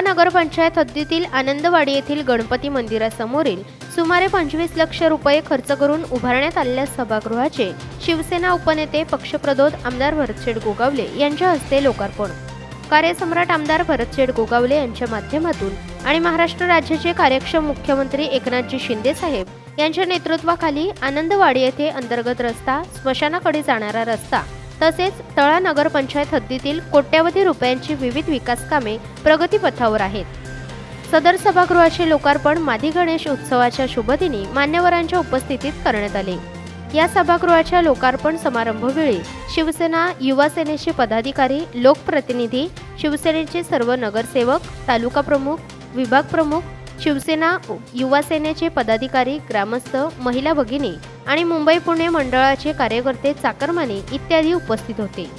नगरपंचायत हद्दीतील आनंदवाडी येथील गणपती मंदिरासमोरील सुमारे पंचवीस लक्ष रुपये खर्च करून उभारण्यात आलेल्या सभागृहाचे शिवसेना उपनेते पक्षप्रदोत आमदार भरतशेठ गोगावले यांच्या हस्ते लोकार्पण. कार्यसम्राट आमदार भरतशेठ गोगावले यांच्या माध्यमातून आणि महाराष्ट्र राज्याचे कार्यक्षम मुख्यमंत्री एकनाथजी शिंदे साहेब यांच्या नेतृत्वाखाली आनंदवाडी येथे अंतर्गत रस्ता स्मशानाकडे जाणारा रस्ता तसेच तळा नगरपंचायत हद्दीतील कोट्यवधी रुपयांची विविध विकास कामे प्रगतीपथावर आहेत. सदर सभागृहाचे लोकार्पण मादी गणेश उत्सवाच्या शुभदिनी मान्यवरांच्या उपस्थितीत करण्यात आले. या सभागृहाच्या लोकार्पण समारंभवेळी शिवसेना युवा सेनेचे पदाधिकारी लोकप्रतिनिधी शिवसेनेचे सर्व नगरसेवक तालुका प्रमुख विभाग प्रमुख शिवसेना युवा सेनेचे पदाधिकारी ग्रामस्थ महिला भगिनी आणि मुंबई पुणे मंडळाचे कार्यकर्ते चाकरमाने इत्यादी उपस्थित होते.